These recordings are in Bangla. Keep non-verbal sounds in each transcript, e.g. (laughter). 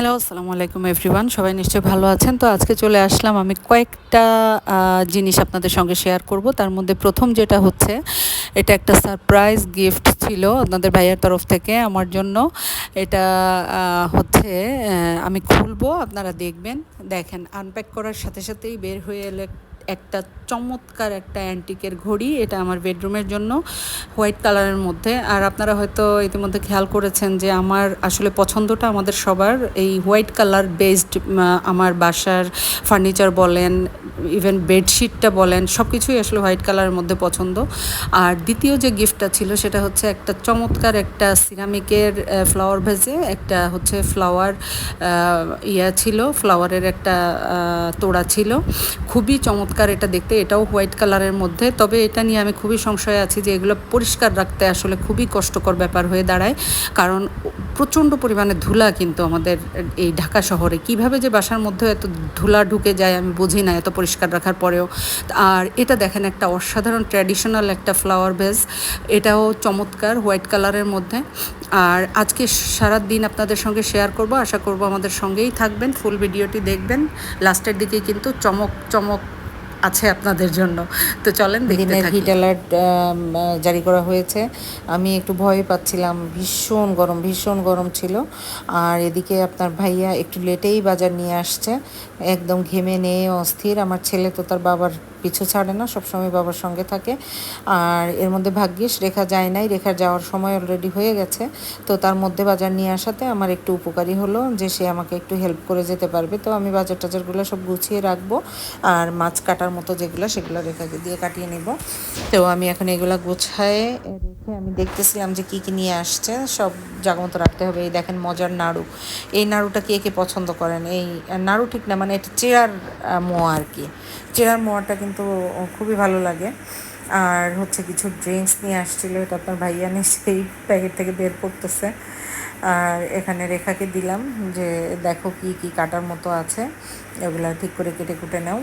হ্যালো আসসালামু আলাইকুম এভরিওয়ান সবাই নিশ্চয়ই ভালো আছেন। তো আজকে চলে আসলাম আমি কয়েকটা জিনিস আপনাদের সঙ্গে শেয়ার করব। তার মধ্যে প্রথম যেটা হচ্ছে, এটা একটা সারপ্রাইজ গিফট ছিল আপনাদের ভাইয়ের তরফ থেকে আমার জন্য। এটা হচ্ছে আমি খুলবো, আপনারা দেখবেন। দেখেন আনপ্যাক করার সাথে সাথেই বের হয়ে এলে একটা চমৎকার একটা অ্যান্টিকের ঘড়ি, এটা আমার বেডরুমের জন্য, হোয়াইট কালারের মধ্যে। আর আপনারা হয়তো ইতিমধ্যে খেয়াল করেছেন যে আমার আসলে পছন্দটা আমাদের সবার, এই হোয়াইট কালার বেসড আমার বাসার ফার্নিচার বলেন, ইভেন বেডশিটটা বলেন সব কিছুই আসলে হোয়াইট কালারের মধ্যে পছন্দ। আর দ্বিতীয় যে গিফটটা ছিল, সেটা হচ্ছে একটা চমৎকার একটা সিরামিকের ফ্লাওয়ার ভেজে একটা হচ্ছে ফ্লাওয়ার ইয়া ছিল ফ্লাওয়ারের একটা তোড়া ছিল। খুবই চমৎকার এটা দেখতে, এটাও হোয়াইট কালারের মধ্যে। তবে এটা নিয়ে আমি খুবই সংশয়ে আছি যে এগুলো পরিষ্কার রাখতে আসলে খুবই কষ্টকর ব্যাপার হয়ে দাঁড়ায়। কারণ প্রচণ্ড পরিমাণে ধুলা কিন্তু আমাদের এই ঢাকা শহরে। কীভাবে যে বাসার মধ্যে এত ধুলা ঢুকে যায় আমি বুঝি না, এত পরিষ্কার রাখার পরেও। আর এটা দেখেন একটা অসাধারণ ট্র্যাডিশনাল একটা ফ্লাওয়ার বেস এটাও চমৎকার হোয়াইট কালারের মধ্যে। আর আজকে সারা দিন আপনাদের সঙ্গে শেয়ার করব, আশা করব আমাদের সঙ্গেই থাকবেন, ফুল ভিডিওটি দেখবেন। লাস্টের দিকে কিন্তু চমক চমক আছে আপনাদের জন্য। তো চলেন দিনের থাকি। হিট অ্যালার্ট জারি করা হয়েছে। আমি একটু ভয় পাচ্ছিলাম ভীষণ গরম ভীষণ গরম ছিল। আর এদিকে আপনার ভাইয়া একটু লেটেই বাজার নিয়ে আসছে। একদম ঘেমে নেয়ে অস্থির। আমার ছেলে তো তার বাবার পিছু ছাড়ে না, সবসময় বাবার সঙ্গে থাকে। আর এর মধ্যে ভাগ্যিস রেখা যায় নাই, রেখার যাওয়ার সময় অলরেডি হয়ে গেছে। তো তার মধ্যে বাজার নিয়ে আসাতে আমার একটু উপকারী হলো যে সে আমাকে একটু হেল্প করে যেতে পারবে। তো আমি বাজার টাজারগুলো সব গুছিয়ে রাখব আর মাছ কাটার মতো যেগুলো সেগুলো রেখাকে দিয়ে কাটিয়ে নেব। তো আমি এখন এগুলো গোছায় রেখে আমি দেখতেছিলাম যে কী কী নিয়ে আসছে, সব জায়গা মতো রাখতে হবে। এই দেখেন মজার নাড়ু। এই নাড়ুটা কে কে পছন্দ করেন? এই নাড়ু ঠিক না মানে এটা চেয়ার মোয়া আর কি। চেয়ার মোয়াটা কিন্তু খুবই ভালো লাগে। আর হচ্ছে কিছু ড্রিঙ্কস নিয়ে আসছিল, এটা আপনার ভাইয়া নিশ্চয়ই প্যাকেট থেকে বের করতেছে। আর এখানে রেখাকে দিলাম যে, দেখো কি কি কাটার মতো আছে। এগুলা ঠিক করে কেটে কুটে নাও।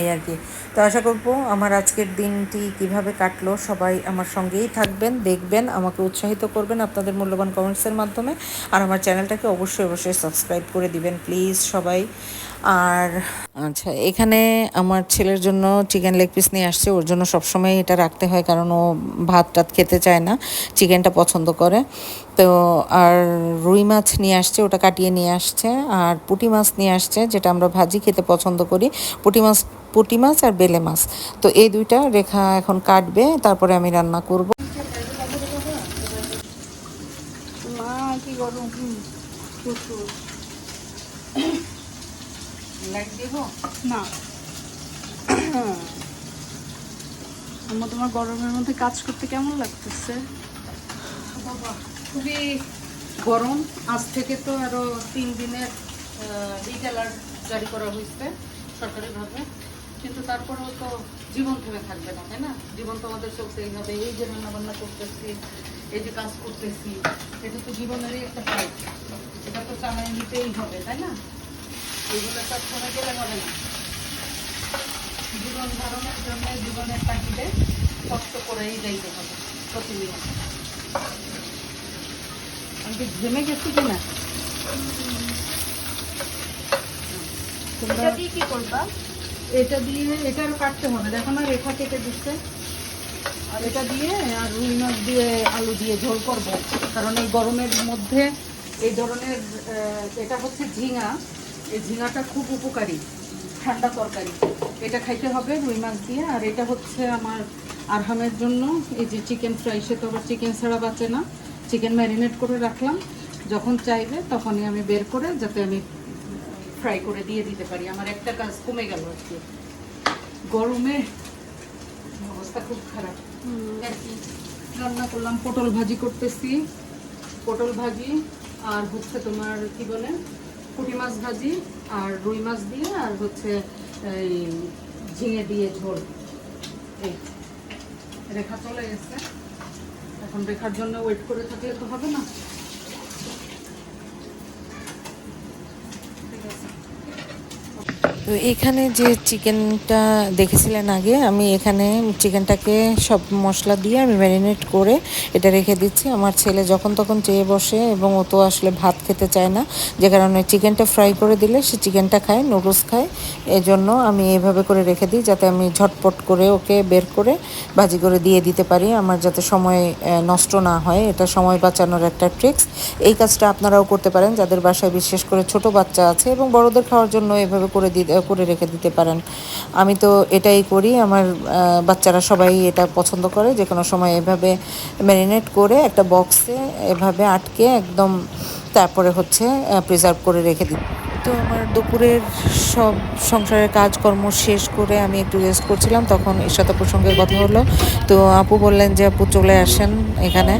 এই আর কি। তো আশা করব আমার আজকের দিনটি কীভাবে কাটলো, সবাই আমার সঙ্গেই থাকবেন, দেখবেন, আমাকে উৎসাহিত করবেন আপনাদের মূল্যবান কমেন্টসের মাধ্যমে। আর আমার চ্যানেলটাকে অবশ্যই অবশ্যই সাবস্ক্রাইব করে দিবেন প্লিজ সবাই। আর আচ্ছা এখানে আমার ছেলের জন্য চিকেন লেগ পিস নিয়ে আসছে। ওর জন্য সবসময় এটা রাখতে হয় কারণ ও ভাত টাত খেতে চায় না চিকেনটা পছন্দ করে। তো আর রুই মাছ নিয়ে আসছে, ওটা কাটিয়ে নিয়ে আসছে। আর পুঁটি মাছ নিয়ে আসছে, যেটা আমরা ভাজি খেতে পছন্দ করি। পুঁটি মাছ পুঁটি মাছ আর বেলে মাছ। তো এই দুইটা রেখা এখন কাটবে, তারপরে আমি রান্না করব। মা, কি দেব না। তোমার গরমের মধ্যে কাজ করতে কেমন লাগতেছে? বাবা খুবই গরম। আজ থেকে তো আরও তিন দিনের হিট অ্যালার্ট জারি করা হয়েছে সরকারিভাবে। কিন্তু তারপরেও তো জীবন থেমে থাকবে না তাই না? জীবন তো আমাদের চলতেই হবে। এই যে রান্না বান্না করতেছি এই যে কাজ করতেছি এটা তো জীবনেরই একটা ফাইট এটা তো চালিয়ে নিতেই হবে তাই না? এইগুলো সব গেলে হবে না। জীবন ধারণের জন্য জীবনের তাগিদে কষ্ট করেই যাইতে হবে প্রতিনিয়ত আমি ঘেমে গেছি কিনা? এটা দিয়ে কি করবা? এটা দিয়ে এটা আরও কাটতে হবে। দেখো না রেখা কেটে দিচ্ছে। আর এটা দিয়ে আর রুই মাছ দিয়ে আলু দিয়ে ঝোল করব। কারণ এই গরমের মধ্যে এই ধরনের এটা হচ্ছে ঝিঙা। এই ঝিঙাটা খুব উপকারী ঠান্ডা তরকারি। এটা খাইতে হবে রুই মাছ দিয়ে আর এটা হচ্ছে আমার আরহামের জন্য। এই যে চিকেন ফ্রাই সে তো আবার চিকেন ছাড়া বাঁচে না। চিকেন ম্যারিনেট করে রাখলাম। যখন চাইবে তখনই আমি বের করে যাতে আমি ফ্রাই করে দিয়ে দিতে পারি। আমার একটা কাজ কমে গেল আর কি গরমে অবস্থা খুব খারাপ। আর কি? রান্না করলাম পটল ভাজি করতেছি। পটল ভাজি আর হচ্ছে তোমার কি বলে? পুঁটি মাছ ভাজি আর রুই মাছ দিয়ে আর হচ্ছে এই ঝিঙে দিয়ে ঝোল। এই, রেখা চলে গেছে। এখন রেখার জন্য ওয়েট করে থাকলে তো হবে না ঠিক আছে তো এখানে যে চিকেনটা দেখেছিলেন আগে, আমি এখানে চিকেনটাকে সব মশলা দিয়ে আমি ম্যারিনেট করে এটা রেখে দিচ্ছি। আমার ছেলে যখন তখন চেয়ে বসে এবং ও তো আসলে ভাত খেতে চায় না, যে কারণে চিকেনটা ফ্রাই করে দিলে সে চিকেনটা খায়, নুডলস খায়। এজন্য আমি এভাবে করে রেখে দিই যাতে আমি ঝটপট করে ওকে বের করে ভাজি করে দিয়ে দিতে পারি। আমার যাতে সময় নষ্ট না হয়, এটা সময় বাঁচানোর একটা ট্রিক্স এই কাজটা আপনারাও করতে পারেন, যাদের বাসায় বিশেষ করে ছোট বাচ্চা আছে এবং বড়দের খাওয়ার জন্য এভাবে করে দিতে করে রেখে দিতে পারেন। আমি তো এটাই করি, আমার বাচ্চারা সবাই এটা পছন্দ করে, যে কোনো সময় এভাবে ম্যারিনেট করে একটা বক্সে এভাবে আটকে একদম তারপরে হচ্ছে প্রিজার্ভ করে রেখে দিই। তো আমার দুপুরের সব সংসারের কাজকর্ম শেষ করে আমি একটু রেস্ট করছিলাম তখন ইশাত প্রসঙ্গে কথা হলো। তো আপু বললেন যে আপু চলে আসেন এখানে।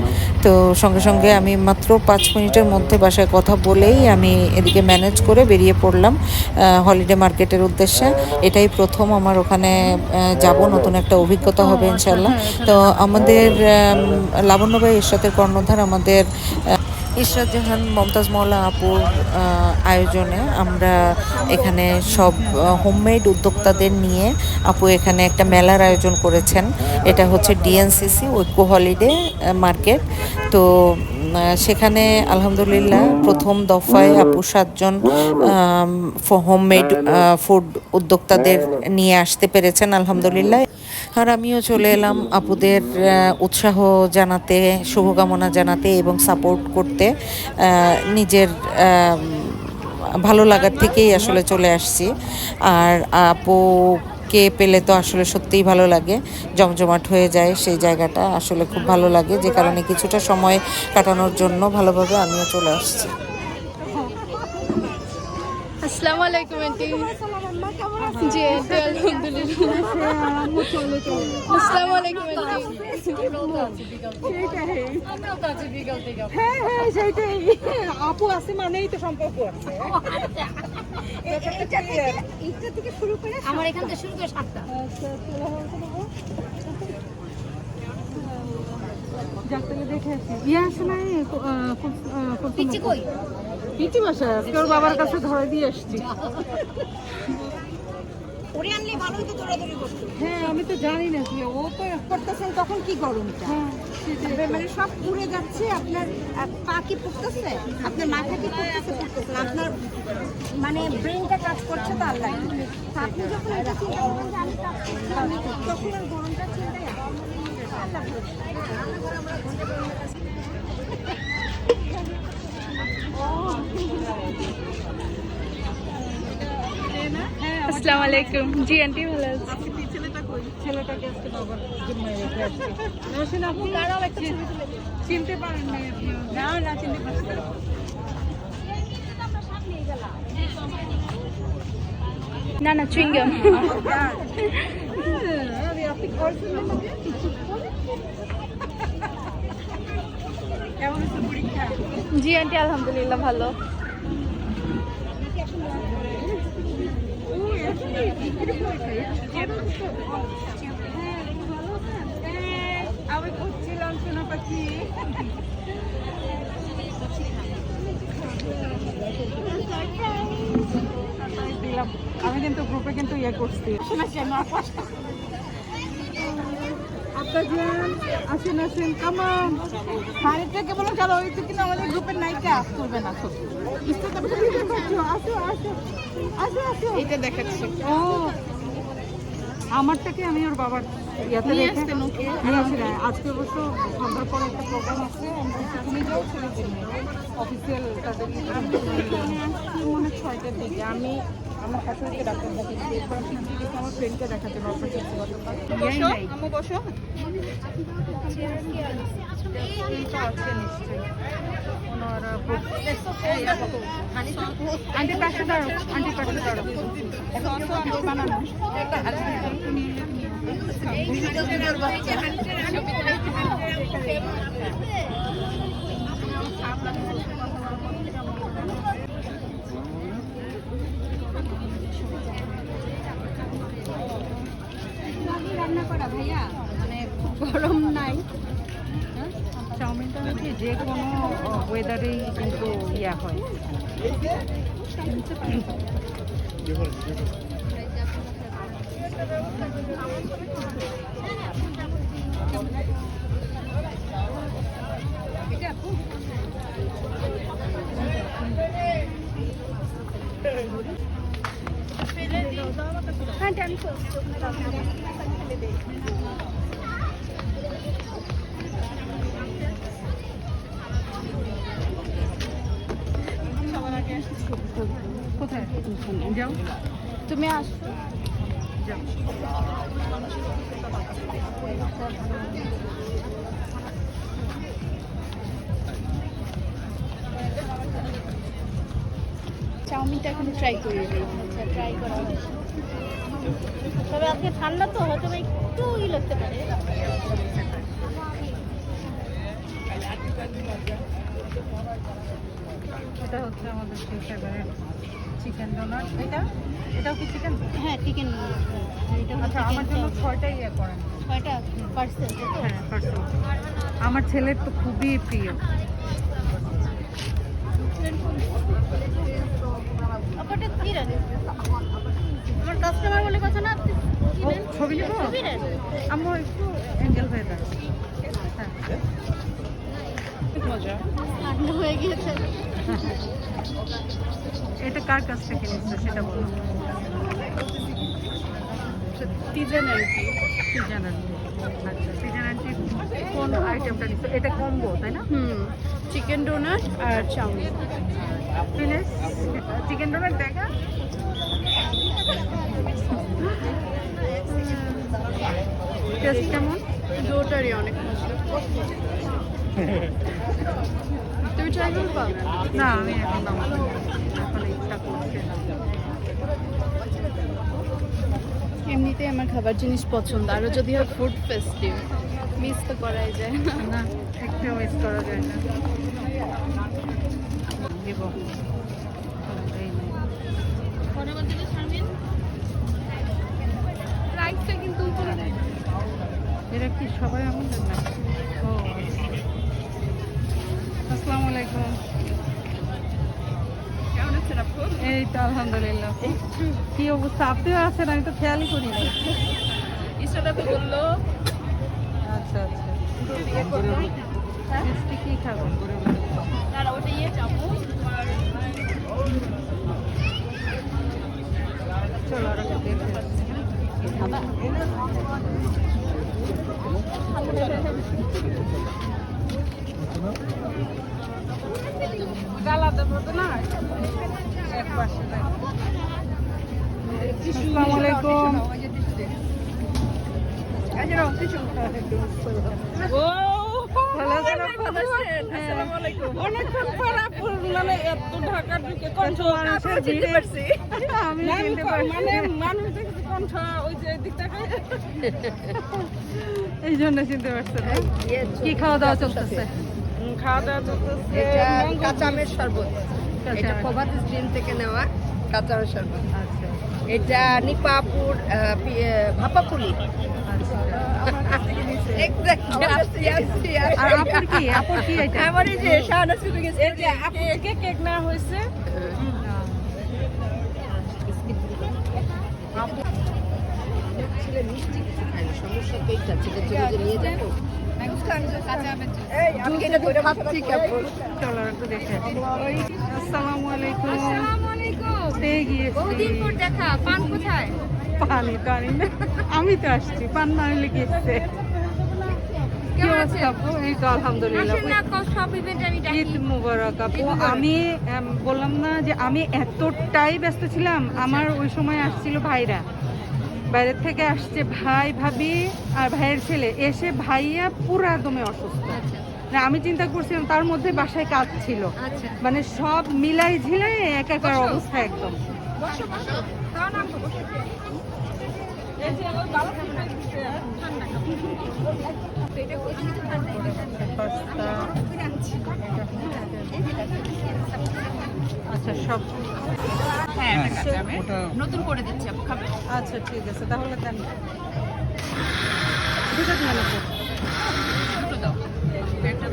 তো সঙ্গে সঙ্গে আমি মাত্র পাঁচ মিনিটের মধ্যে বাসায় কথা বলেই আমি এদিকে ম্যানেজ করে বেরিয়ে পড়লাম হলিডে মার্কেটের উদ্দেশ্যে। এটাই প্রথম আমার ওখানে যাব নতুন একটা অভিজ্ঞতা হবে ইনশাল্লাহ তো আমাদের আম, লাবণ্যবাই ইশরাতের কর্ণধার আমাদের ইশরাত জাহান, মমতাজ মৌলা আপুর আয়োজনে আমরা এখানে সব হোমমেড উদ্যোক্তাদের নিয়ে আপু এখানে একটা মেলার আয়োজন করেছেন। এটা হচ্ছে ডিএনসিসি ঐক্য হলিডে মার্কেট তো সেখানে আলহামদুলিল্লাহ প্রথম দফায় আপু সাতজন হোমমেড ফুড উদ্যোক্তাদের নিয়ে আসতে পেরেছেন আলহামদুলিল্লাহ। আর আমিও চলে এলাম আপুদের উৎসাহ জানাতে, শুভকামনা জানাতে এবং সাপোর্ট করতে নিজের ভালো লাগার থেকেই আসলে চলে আসছি। আর আপুকে পেলে তো আসলে সত্যিই ভালো লাগে। জমজমাট হয়ে যায় সেই জায়গাটা আসলে খুব ভালো লাগে। যে কারণে কিছুটা সময় কাটানোর জন্য ভালোভাবে আমিও চলে আসছি। আসসালামু আলাইকুম আন্টি। জি আন্টি আলহামদুলিল্লাহ। আসসালামু আলাইকুম আন্টি। হ্যাঁ হ্যাঁ আপু আছে মানেই তো সম্পর্ক আছে। এইটা থেকে শুরু করে আমার এখান থেকে শুরু করে সাতটা। যার থেকে দেখে আসি। ইয়ে আসে নাই পিচ্ছি কই? পিটি বাসা আজকে ওর বাবার কাছে ধরে দিয়ে আসছি। ওরে আনলে ভালোই তো দৌড়াদৌড়ি করতো। হ্যাঁ আমি তো জানি না আসলে ও তো করতেছেন তখন কি গরমটা? হ্যাঁ মানে সব পুড়ে যাচ্ছে আপনার পা কি পুড়তেছে? আপনার মাথা কি পুড়তেছে পুড়তেছে আপনার মানে ব্রেনটা কাজ করছে তো আল্লাহ। আপনি যখন এটা চিন্তা করবেন যে আমি কাজ করছি, তখন আর গরমটা চিন্তাই আল্লাহ ভরসা। আসসালামু আলাইকুম। জি আন্টি ভালো আছি ছেলেটাকে আজকে আপনি চিনতে পারেন না না না চিনতে পারছি চুইংগাম জি আন্টি আলহামদুলিল্লাহ ভালো। আমি খুঁজছিলাম সোনা পাখি দিলাম আমি কিন্তু গ্রুপে কিন্তু ইয়ে করছি। আপনার জান আসেন আসেন কামান শাড়ির থেকে বলো চলো ওই তো কিনা আমাদের গ্রুপের নায়িকা। করবে না তো আসো আসো আসো আসো। এটা দেখাচ্ছি। ও আমারটাকে আমি ওর বাবার ইয়াতে রেখে নিয়ে আসি নাই। আজকে অবশ্য সন্ধ্যার পর একটা প্রোগ্রাম আছে। আমি যাও ছেড়ে দিন অফিসিয়াল তাদের আমি মনে ছয়টার দিকে। আমি আমার শাশুড়িকে ডাক্তার দেখাচ্ছি এরপর গেছি আমার ফ্রেন্ডকে দেখাতে পারব কিছু বসো আমি বসো এইটা আছে নিশ্চয়ই ওনারা আন্টি পাশে দাঁড়ো আন্টি পাশে দাঁড়ো এখন বানানো রান্না করা ভাইয়া? মানে খুব গরম নাই। চাউমিনটা নাকি যে কোনো ওয়েদারেই কিন্তু ইয়া হয়। হ্যাঁ আমি কোথায়? যাও। তুমি আসো। চাউমিনটা এখন ট্রাই করে দিই আচ্ছা ট্রাই করা হবে। তবে আজকে ঠান্ডা তো হয়তো একটু ই লাগতে পারে। এটা হচ্ছে আমাদের ফেভারিট চিকেন ডোনাট এটা? এটাও কি চিকেন হ্যাঁ চিকেন এটা আচ্ছা আমার জন্য ছয়টা ইয়ে করেন। ছয়টা পার্সেল হ্যাঁ পার্সেল আমার ছেলের তো খুবই প্রিয়। আমার কাস্টমার বলে কথা না ছবি নেব আমার একটু অ্যাঙ্গেল হয়ে গিয়েছে এটা কার কাছ থেকে নিচ্ছ সেটা বলো। সিজন আন্টি আচ্ছা সিজন আন্টি কোন আইটেমটা নিচ্ছ এটা কম্বো তাই না হুম চিকেন ডোনাট আর চাউমিন চিকেন ডোনাট দেখা টেস্ট কেমন? দুটারই অনেক তুমি ট্রাই করবা না আমি এখন আমার এখন ইচ্ছা করছে না। এমনিতেই আমার খাবার জিনিস পছন্দ আরও যদি হয় ফুড ফেস্টিভ মিস তো করাই যায় না। একটু মিস করা যায় না। দিব এই কিন্তু উপরে নেই। এরা কি সবাই আমাদের না? ও আসসালামু আলাইকুম। কেমন এই তো আলহামদুলিল্লাহ। কি অবস্থা? আপনিও আছেন? আমি তো খেয়ালই করি না ইসরাত আপু বলল আচ্ছা আচ্ছা। মিষ্টি কি খাব? তারা ওটা ইয়ে যাব চলো আর দেখে আসসালামু আলাইকুম মানে আমি মানে মানুষ দেখেছি ওই যে দিকটাকে (laughs) এই জন্য চিনতে পারছেন কি খাওয়া দাওয়া চলতেছে? খাওয়া দাওয়া চলতেছে এটা কাঁচা আমের শরবত। এটা প্রভাত স্ট্রিম থেকে নেওয়া কাঁচা আমের শরবত। আচ্ছা। এটা নিপাপুর ভাপাপুলি। আমার এই যে শাহনাজ শুরু গেছে এই যে কেক নেওয়া হয়েছে ছেলে মিষ্টি কিছু খায় না সমস্যা তো এইটা ছেলের জন্য যে নিয়ে যাব। আমি কি এটা ধরে ভাবছি কেমন? চলো একটু দেখে আসি। আসসালামু আলাইকুম। পেয়ে গিয়েছি? বহুদিন পর দেখা পান কোথায়? পানি তো না। আমি তো আসছি পান না হলে ইভেন্ট আমি ডাকি। ঈদ মুবারক আপু। আমি বললাম না যে আমি এতটাই ব্যস্ত ছিলাম। আমার ওই সময় আসছিল ভাইরা। বাইরের থেকে আসছে ভাই ভাবি আর ভাইয়ের ছেলে। এসে ভাইয়া পুরা দমে অসুস্থ। না আমি চিন্তা করছিলাম তার মধ্যে বাসায় কাজ ছিল। আচ্ছা। মানে সব মিলাই ঝিলাই একাকার অবস্থা একদম। আচ্ছা সব হ্যাঁ আমের নতুন করে দিচ্ছি আপু খাবে? আচ্ছা ঠিক আছে তাহলে দেন। দুটো দিয়ে দুটো দাও। একটা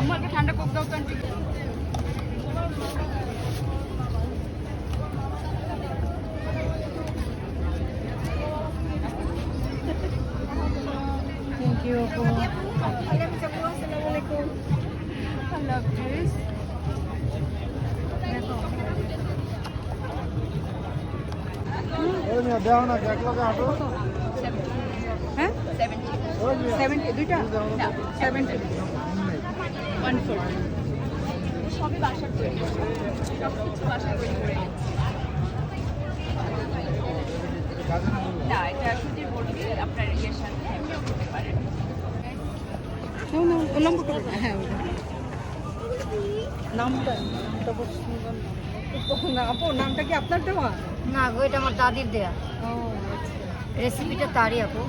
আমার ঠান্ডা কোক দাও তো আল্লাহ হাফিজ হ্যাঁ? সেভেন্টি দুইটা? সেভেন্টি ওয়ান ফোর সবই বাসার তৈরি। সব কিছু বাসার তৈরি করে না এটা সুজির বলবে আপনার ইয়ের সাথে মিক্স করতে পারেন। লম্বা করে দাও। হ্যাঁ। নামটা নামটা খুব সুন্দর নাম। আপু নামটা কি আপনার দেওয়া? না গো এটা আমার দাদির দেয়া। ও আচ্ছা। রেসিপিটা তারই আপু।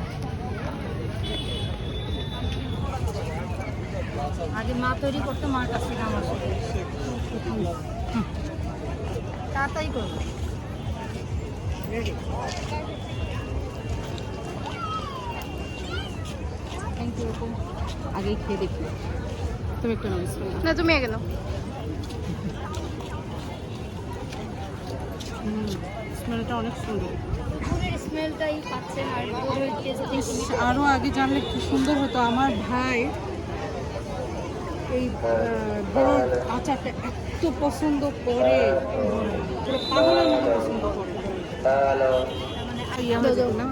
আগে মা তৈরি করতো মার কাছ থেকে আমার তাড়াতাড়ি করব থ্যাংক ইউ আগেই খেয়ে দেখি। তুমি একটু না তুমি আগে নাও স্মেলটা অনেক সুন্দর। স্মেলটাই পাচ্ছেন আর আরও আগে জানলে কি সুন্দর হতো আমার ভাই এই বড় আচারটা এত পছন্দ করে। পুরো পাগলের মতো পছন্দ করে। মানে ইয়ে না।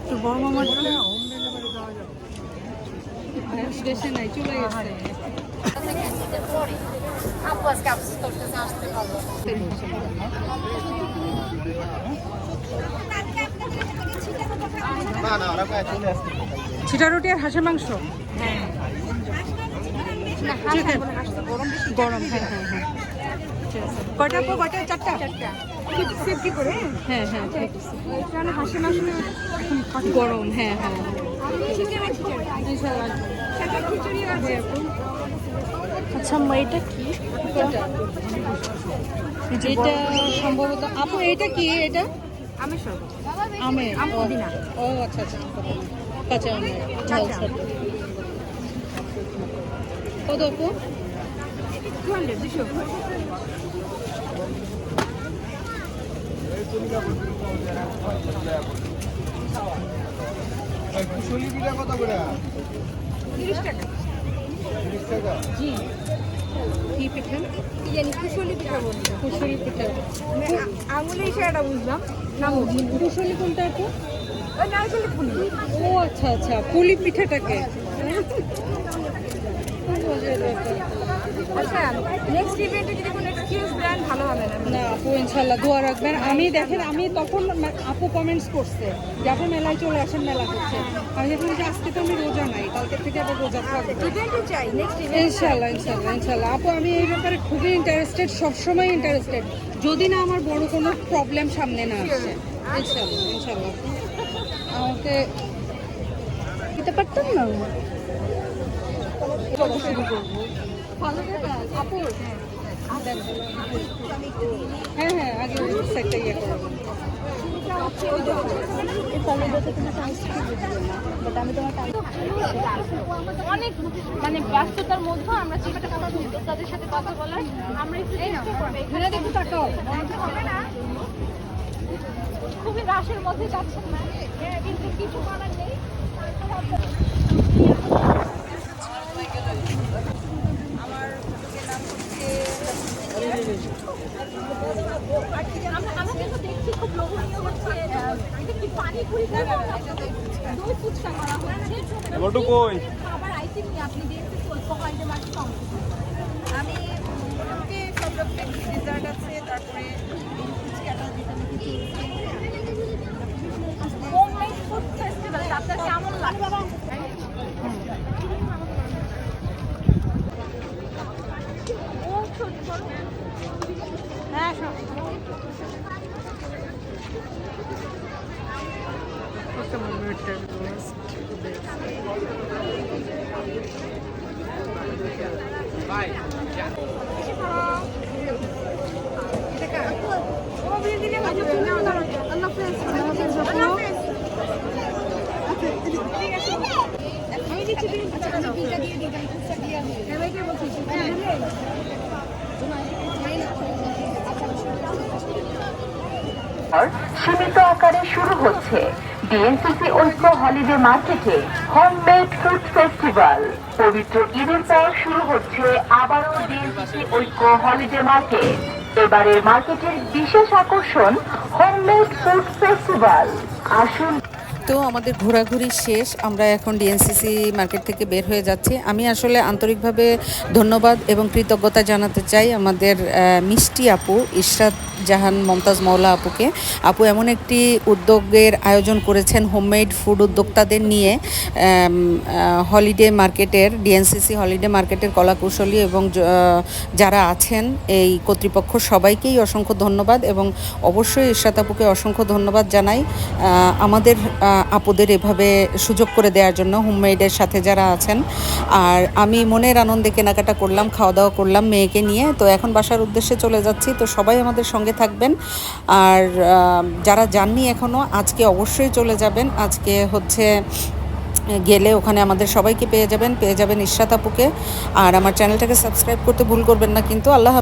একটু বড় মামার দেশে নাই চলে গেছে ছিটা রুটি আর হাঁসের মাংস? গরম হ্যাঁ হ্যাঁ হ্যাঁ। পো কয়টা? চারটা? চারটা করে? হ্যাঁ হ্যাঁ হাঁসের মাংস গরম হ্যাঁ হ্যাঁ। আচ্ছা এটা কি? এটা সম্ভবত আপু এটা কি? এটা? আমি সব আমে আম ও। ও আচ্ছা আচ্ছা। কাঁচা আমের কত আপু টু হান্ড্রেড দুশো কুশলি পিঠা কত করে তিরিশ টাকা। তিরিশ টাকা? জি। কি পিঠা? কি জানি কুশলি পিঠা বলছে। কুশলি পিঠা। আঙুলে ইশারাটা বুঝলাম। না কুশলি কোনটা আছে ওই নারকেলের ফুলি। ও আচ্ছা আচ্ছা। পুলি পিঠাটাকে? (laughs) আচ্ছা নেক্সট ইভেন্টে যদি কোনো এক্সকিউজ দেন ভালো হবে না। না আপু ইনশাল্লাহ দোয়া রাখবেন। আমি দেখেন আমি তখন আপু কমেন্টস করছে যে আপু মেলায় চলে আসেন মেলা করছে। আমি দেখলাম যে আজকে তো আমি রোজা নাই কালকে থেকে আবার রোজা থাকব। চাই নেক্সট ইনশাল্লাহ ইনশাল্লাহ ইনশাল্লাহ। আপু আমি এই ব্যাপারে খুবই ইন্টারেস্টেড সবসময় ইন্টারেস্টেড যদি না আমার বড় কোনো প্রবলেম সামনে না আসে। ইনশাল্লাহ ইনশাল্লাহ আমাকে দিতে পারতাম না চলো শুরু করব ভালো কথা আপু দেন। হ্যাঁ হ্যাঁ আগে করব অনেক মানে ব্যস্ততার মধ্যে আমরা তাদের সাথে কথা বলার আমরা একটু তাকাও খুবই রাশের মধ্যে যাচ্ছেন কিন্তু কিছু করার নেই আমরা আমরা কিন্তু দেখছি খুব লোভনীয় হচ্ছে আমি সব রকমের ডিজার্ট আছে তারপরে সীমিত আকারে শুরু হচ্ছে ডিএনসিসি ঐক্য হলিডে মার্কেটে হোমমেড ফুড ফেস্টিভ্যাল। পবিত্র ঈদের পর শুরু হচ্ছে আবারও ডিএনসিসি ঐক্য হলিডে মার্কেট। এবারের মার্কেটের বিশেষ আকর্ষণ হোমমেড ফুড ফেস্টিভ্যাল। আসুন তো আমাদের ঘোরাঘুরি শেষ, আমরা এখন ডিএনসিসি মার্কেট থেকে বের হয়ে যাচ্ছি। আমি আসলে আন্তরিকভাবে ধন্যবাদ এবং কৃতজ্ঞতা জানাতে চাই আমাদের মিষ্টি আপু, ইশরাত জাহান, মমতাজ মৌলা আপুকে। আপু এমন একটি উদ্যোগের আয়োজন করেছেন, হোমমেড ফুড উদ্যোক্তাদের নিয়ে হলিডে মার্কেটের ডিএনসিসি হলিডে মার্কেটের কলাকুশলী এবং যারা আছেন এই কর্তৃপক্ষ সবাইকেই অসংখ্য ধন্যবাদ এবং অবশ্যই ইশরাত আপুকে অসংখ্য ধন্যবাদ জানাই। আমাদের আপুদের এভাবে সুযোগ করে দেওয়ার জন্য হোমমেডের সাথে যারা আছেন। আর আমি মনের আনন্দে কেনাকাটা করলাম খাওয়া দাওয়া করলাম মেয়েকে নিয়ে। তো এখন বাসার উদ্দেশ্যে চলে যাচ্ছি। তো সবাই আমাদের সঙ্গে থাকবেন। আর যারা যাননি এখনও আজকে অবশ্যই চলে যাবেন। আজকে হচ্ছে, গেলে ওখানে আমাদের সবাইকে পেয়ে যাবেন। পেয়ে যাবেন ইশরাত আপুকে। আর আমার চ্যানেলটাকে সাবস্ক্রাইব করতে ভুল করবেন না কিন্তু। আল্লাহ।